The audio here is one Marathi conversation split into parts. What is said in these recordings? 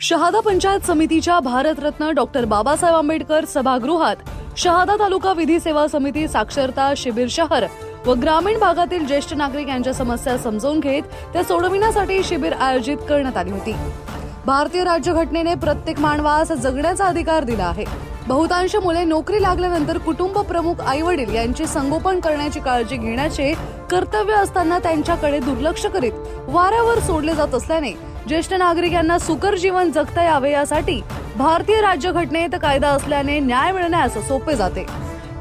शहादा पंचायत समितीच्या भारतरत्न डॉक्टर बाबासाहेब आंबेडकर सभागृहात शहादा तालुका विधी सेवा समिती साक्षरता शिबिर शहर व ग्रामीण भागातील ज्येष्ठ नागरिक यांच्या समस्या समजून घेत त्या सोडविण्यासाठी शिबिर आयोजित करण्यात आली होती. भारतीय राज्यघटनेने प्रत्येक मानवास जगण्याचा अधिकार दिला आहे. बहुतांश मुले नोकरी लागल्यानंतर कुटुंब प्रमुख आई वडील यांचे संगोपन करण्याची काळजी घेण्याचे कर्तव्य असताना त्यांच्याकडे दुर्लक्ष करीत वाऱ्यावर सोडले जात असल्याने ज्येष्ठ नागरिकांना सुकर जीवन जगता यावे यासाठी भारतीय राज्यघटनेत कायदा असल्याने न्याय मिळण्यास सोपे जाते.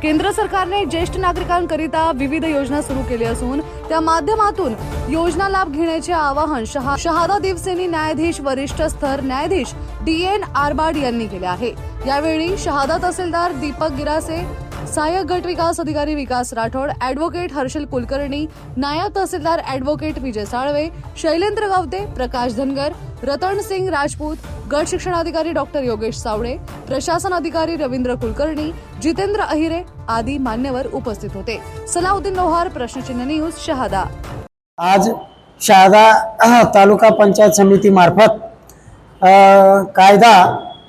केंद्र सरकारने ज्येष्ठ नागरिकांकरिता विविध योजना सुरू केली असून त्या माध्यमातून योजना लाभ घेण्याचे आवाहन शहा शहादा दिवसेनी न्यायाधीश वरिष्ठ स्तर न्यायाधीश डी एन आरबाड यांनी केले आहे. यावेळी शहादा तहसीलदार दीपक गिरासे सहाय्यक गट विकास अधिकारी विकास राठोड ॲडव्होकेट हर्षल कुलकर्णी नायब तहसीलदार ॲडव्होकेट विजय साळवे शैलेंद्र गावते प्रकाश धनगर रतन सिंग राजपूत गट शिक्षणाधिकारी डॉक्टर योगेश सावळे प्रशासन अधिकारी रवींद्र कुलकर्णी जितेंद्र अहिरे आदी मान्यवर उपस्थित होते. सलाउद्दीन लोहार प्रश्नचिन्ह न्यूज शहादा. आज शहादा तालुका पंचायत समितीमार्फत मार्फत कायदा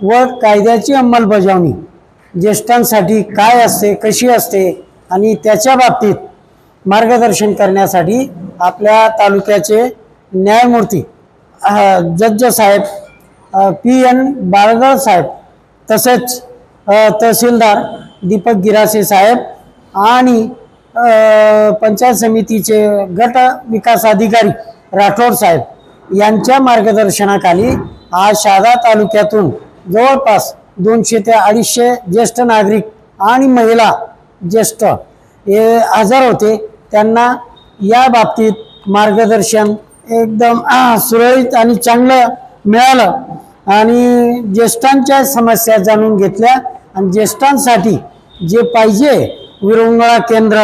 व कायद्याची अंमलबजावणी ज्येष्ठांसाठी काय असते कशी असते आणि त्याच्या बाबतीत मार्गदर्शन करण्यासाठी आपल्या तालुक्याचे न्यायमूर्ती जज्ज साहेब पी एन बाळगळ साहेब तसेच तहसीलदार दीपक गिरासे साहेब आणि पंचायत समितीचे गट विकास अधिकारी राठोड साहेब यांच्या मार्गदर्शनाखाली आज शहादा तालुक्यातून जवळपास दोनशे ते अडीचशे ज्येष्ठ नागरिक आणि महिला ज्येष्ठ हे आजार होते. त्यांना या बाबतीत मार्गदर्शन एकदम सुरळीत आणि चांगलं मिळालं. आणि ज्येष्ठांच्या समस्या जाणून घेतल्या. आणि ज्येष्ठांसाठी जे पाहिजे विरंगुळा केंद्र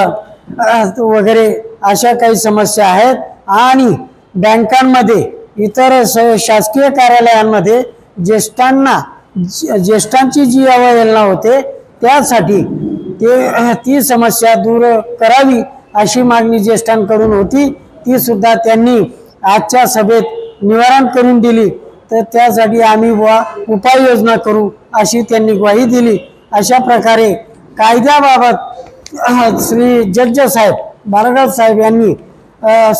वगैरे अशा काही समस्या आहेत. आणि बँकांमध्ये इतर स- शासकीय कार्यालयांमध्ये ज्येष्ठांना ज्येष्ठांची जी अवहेलना होते त्यासाठी ते ती समस्या दूर करावी अशी मागणी ज्येष्ठांकडून होती. ती सुद्धा त्यांनी आजच्या सभेत निवारण करून दिली. तर त्यासाठी आम्ही वा उपाययोजना करू अशी त्यांनी ग्वाही दिली. अशा प्रकारे कायद्याबाबत श्री जज्ज साहेब बारगाव साहेब यांनी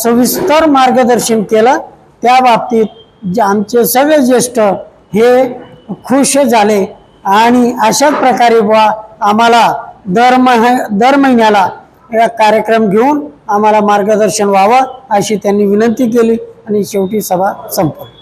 सविस्तर मार्गदर्शन केलं. त्या बाबतीत जे आमचे सगळे ज्येष्ठ हे खुश झाले. आणि अशाच प्रकारे बुवा आम्हाला दर मह दर महिन्याला या कार्यक्रम घेऊन आम्हाला मार्गदर्शन व्हावं अशी त्यांनी विनंती केली. आणि शेवटी सभा संपली.